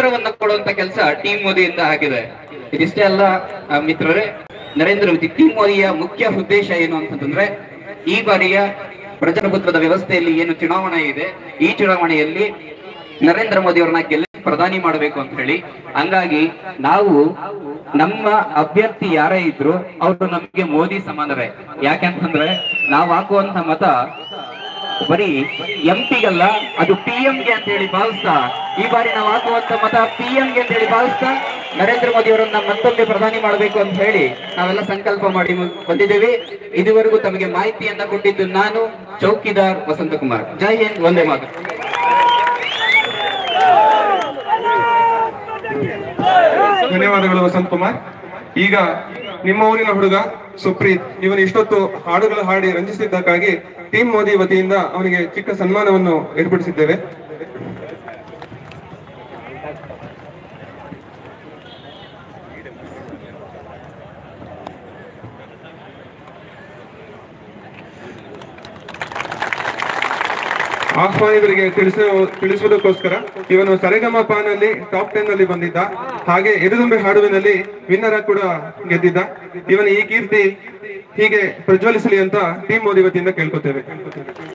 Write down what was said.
ಉತ್ತರವನ್ನ ಕೊಡುವಂತ ಕೆಲಸ ಟೀಮ್ ಮೋದಿಯಿಂದ ಆಗಿದೆ. ಇದಿಷ್ಟೇ ಅಲ್ಲ ಮಿತ್ರರೇ, ನರೇಂದ್ರ ಮೋದಿ ಟೀಮ್ ಮೋದಿಯ ಮುಖ್ಯ ಉದ್ದೇಶ ಏನು ಅಂತಂದ್ರೆ ಈ ಬಾರಿಯ ಪ್ರಜಾಪ್ರಭುತ್ವದ ವ್ಯವಸ್ಥೆಯಲ್ಲಿ ಏನು ಚುನಾವಣೆ ಇದೆ, ಈ ಚುನಾವಣೆಯಲ್ಲಿ ನರೇಂದ್ರ ಮೋದಿ ಅವರನ್ನ ಗೆಲ್ಲ ಪ್ರಧಾನಿ ಮಾಡಬೇಕು ಅಂತ ಹೇಳಿ, ಹಂಗಾಗಿ ನಾವು ನಮ್ಮ ಅಭ್ಯರ್ಥಿ ಯಾರೇ ಇದ್ರು ಅವರು ನಮಗೆ ಮೋದಿ ಸಮಾನರೇ. ಯಾಕೆಂತಂದ್ರೆ ನಾವು ಹಾಕುವಂತ ಮತ ಬರೀ ಎಂಪಿಗಲ್ಲ ಅದು ಪಿ ಗೆ ಅಂತ ಹೇಳಿ ಭಾವಿಸ್ತಾ, ಈ ಬಾರಿ ನಾವು ಹಾಕುವಂತ ಮತ ಪಿ ಗೆ ಅಂತ ಹೇಳಿ ಭಾವಿಸ್ತಾ, ನರೇಂದ್ರ ಮೋದಿ ಅವರನ್ನ ಮತ್ತೊಮ್ಮೆ ಪ್ರಧಾನಿ ಮಾಡಬೇಕು ಅಂತ ಹೇಳಿ ನಾವೆಲ್ಲ ಸಂಕಲ್ಪ ಮಾಡಿ ಬಂದಿದ್ದೇವೆ. ಇದುವರೆಗೂ ತಮಗೆ ಮಾಹಿತಿಯನ್ನ ಕೊಟ್ಟಿದ್ದು ನಾನು ಚೌಕಿದಾರ್ ವಸಂತಕುಮಾರ್. ಜೈ ಹಿಂದ್ ಒಂದೇ ಮಾತು ಧನ್ಯವಾದಗಳು ವಸಂತ್ ಕುಮಾರ್ ಈಗ ನಿಮ್ಮ ಊರಿನ ಹುಡುಗ ಸುಪ್ರೀತ್, ಇವನು ಇಷ್ಟೊತ್ತು ಹಾಡುಗಳು ಹಾಡಿ ರಂಜಿಸಿದ್ದಕ್ಕಾಗಿ ಟೀಮ್ ಮೋದಿ ವತಿಯಿಂದ ಅವನಿಗೆ ಚಿಕ್ಕ ಸನ್ಮಾನವನ್ನು ಏರ್ಪಡಿಸಿದ್ದೇವೆ. ಆಹ್ವಾನಿತರಿಗೆ ತಿಳಿಸ, ತಿಳಿಸುವುದಕ್ಕೋಸ್ಕರ ಇವನು ಸರೆಗಮ ಪಾನಲ್ಲಿ ಟಾಪ್ ಟೆನ್ನಲ್ಲಿ ಬಂದಿದ್ದ. ಹಾಗೆ ಎದುದುಂಬೆ ಹಾಡುವಿನಲ್ಲಿ ವಿನ್ನರ ಕೂಡ ಗೆದ್ದಿದ್ದ. ಇವನ ಈ ಕೀರ್ತಿ ಹೀಗೆ ಪ್ರಜ್ವಲಿಸಲಿ ಅಂತ ಟೀಮ್ ಮೋದಿ ವತಿಯಿಂದ ಕೇಳ್ಕೊತೇವೆ.